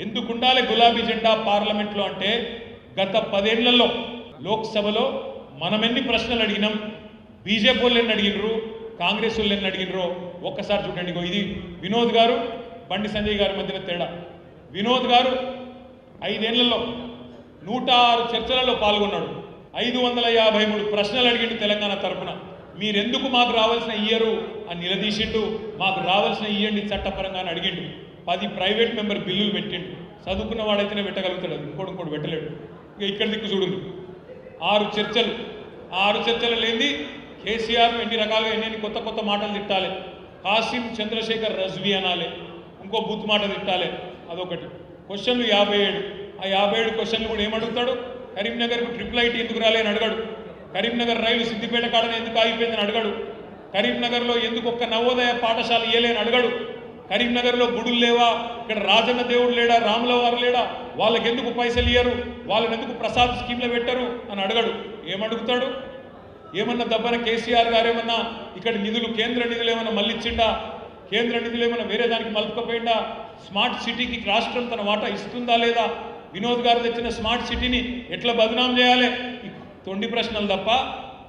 ఎందుకు ఉండాలి గులాబీ జెండా పార్లమెంట్లో అంటే గత పదేళ్ళలో లోక్సభలో మనం ఎన్ని ప్రశ్నలు అడిగినాం? బీజేపీ వాళ్ళు ఎన్ని అడిగినరు? కాంగ్రెస్ వాళ్ళు ఎన్ని అడిగినరు ఒక్కసారి చూడండి. ఇగో ఇది వినోద్ గారు బండి సంజయ్ గారి మధ్యన తేడా. వినోద్ గారు ఐదేళ్ళలో నూట ఆరు చర్చలలో పాల్గొన్నాడు. ఐదు వందల యాభై మూడు ప్రశ్నలు అడిగిండు తెలంగాణ తరఫున మీరెందుకు మాకు రావాల్సిన ఇయ్యరు అని నిలదీసిండు? మాకు రావాల్సిన ఇయ్యండి చట్టపరంగా అని అడిగిండు. పది ప్రైవేట్ మెంబర్ బిల్లులు పెట్టిండు చదువుకున్న వాడైతేనే పెట్టగలుగుతాడు ఇంకోటి ఇంకోటి పెట్టలేడు. ఇక ఇక్కడ దిక్కు చూడండి. ఆరు చర్చలు. ఆరు చర్చలు లేని కేసీఆర్ ఎన్ని రకాలుగా ఎన్ని కొత్త కొత్త మాటలు తిట్టాలి. కాసిం చంద్రశేఖర్ రజ్వీ అనాలి. ఇంకో బూత్ మాట తిట్టాలి. అదొకటి. క్వశ్చన్లు యాభై ఏడు. ఆ యాభై ఏడు క్వశ్చన్లు కూడా ఏమడుగుతాడు? కరీంనగర్కు ట్రిపుల్ ఐటీ ఎందుకు రాలే అని అడగాడు. కరీంనగర్ రైలు సిద్దిపేట కాడని ఎందుకు ఆగిపోయిందని అడగాడు. కరీంనగర్లో ఎందుకు ఒక్క నవోదయ పాఠశాల ఇయ్యలేని అడగాడు. కరీంనగర్లో గుడులు లేవా? ఇక్కడ రాజన్న దేవుడు లేడా? రాముల వారు లేడా? వాళ్ళకి ఎందుకు పైసలు ఇయ్యరు? వాళ్ళని ఎందుకు ప్రసాద్ స్కీమ్లో పెట్టరు? అని అడగడు. ఏమడుగుతాడు? ఏమన్నా దబ్బన కేసీఆర్ గారు ఏమన్నా ఇక్కడ నిధులు కేంద్ర నిధులు ఏమన్నా మళ్ళిచ్చిండా? కేంద్ర నిధులు ఏమైనా వేరే దానికి మలుపుకపోయిందా స్మార్ట్ సిటీకి రాష్ట్రం తన వాటా ఇస్తుందా లేదా? వినోద్ గారు తెచ్చిన స్మార్ట్ సిటీని ఎట్లా బదనాం చేయాలి? తొండి ప్రశ్నలు తప్ప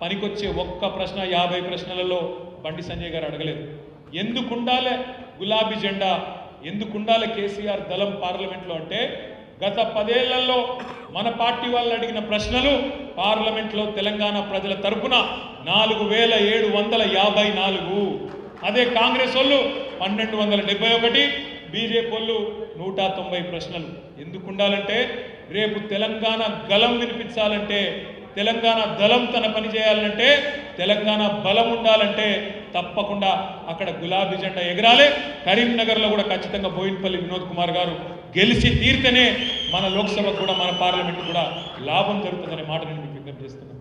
పనికొచ్చే ఒక్క ప్రశ్న యాభై ప్రశ్నలలో బండి సంజయ్ గారు అడగలేదు. ఎందుకు ఉండాలి గులాబీ జెండా ఎందుకుండాలి కేసీఆర్ దళం పార్లమెంట్లో అంటే గత పదేళ్ళలో మన పార్టీ వాళ్ళు అడిగిన ప్రశ్నలు పార్లమెంట్లో తెలంగాణ ప్రజల తరపున నాలుగు వేల ఏడు వందల యాభై నాలుగు. అదే కాంగ్రెస్ వాళ్ళు పన్నెండు వందల డెబ్బై ఒకటి బీజేపీ వాళ్ళు నూట తొంభై ప్రశ్నలు. ఎందుకు ఉండాలంటే రేపు తెలంగాణ గలం వినిపించాలంటే తెలంగాణ దళం తన పని చేయాలంటే తెలంగాణ బలం ఉండాలంటే తప్పకుండా అక్కడ గులాబీ జెండా ఎగరాలి. కరీంనగర్లో కూడా ఖచ్చితంగా బోయినపల్లి వినోద్ కుమార్ గారు గెలిచి తీరితేనే మన లోక్సభకు కూడా మన పార్లమెంట్ కూడా లాభం జరుగుతుందనే మాట నేను మీకు విజ్ఞప్తి చేస్తున్నాను.